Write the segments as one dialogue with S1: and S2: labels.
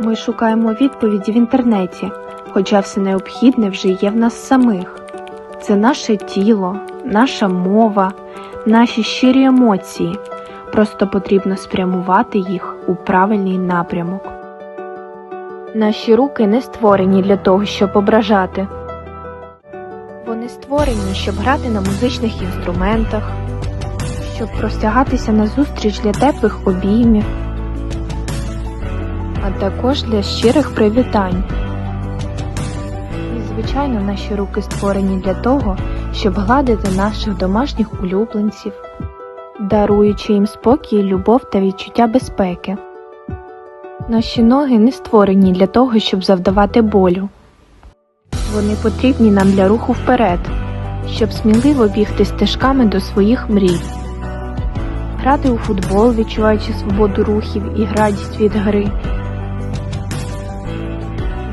S1: Ми шукаємо відповіді в інтернеті, хоча все необхідне вже є в нас самих. Це наше тіло, наша мова, наші щирі емоції. Просто потрібно спрямувати їх у правильний напрямок. Наші руки не створені для того, щоб ображати. Вони створені, щоб грати на музичних інструментах, щоб простягатися на зустріч для теплих обіймів, а також для щирих привітань. І, звичайно, наші руки створені для того, щоб гладити наших домашніх улюбленців, даруючи їм спокій, любов та відчуття безпеки. Наші ноги не створені для того, щоб завдавати болю. Вони потрібні нам для руху вперед, щоб сміливо бігти стежками до своїх мрій, грати у футбол, відчуваючи свободу рухів і радість від гри,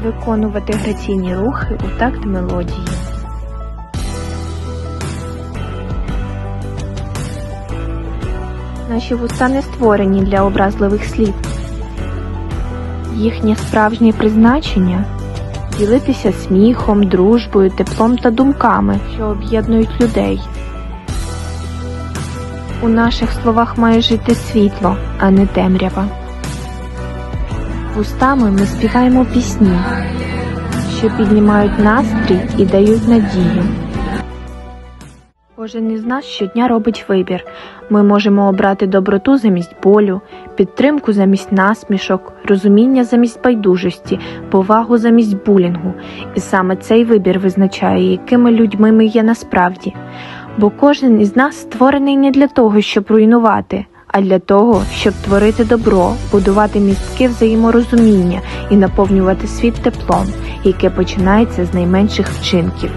S1: виконувати граційні рухи у такт мелодії. Наші вуста не створені для образливих слів. Їхнє справжнє призначення ділитися сміхом, дружбою, теплом та думками, що об'єднують людей. У наших словах має жити світло, а не темрява. Вустами ми співаємо пісні, що піднімають настрій і дають надію. Кожен із нас щодня робить вибір. Ми можемо обрати доброту замість болю, підтримку замість насмішок, розуміння замість байдужості, повагу замість булінгу. І саме цей вибір визначає, якими людьми ми є насправді. Бо кожен із нас створений не для того, щоб руйнувати, а для того, щоб творити добро, будувати містки взаєморозуміння і наповнювати світ теплом, яке починається з найменших вчинків.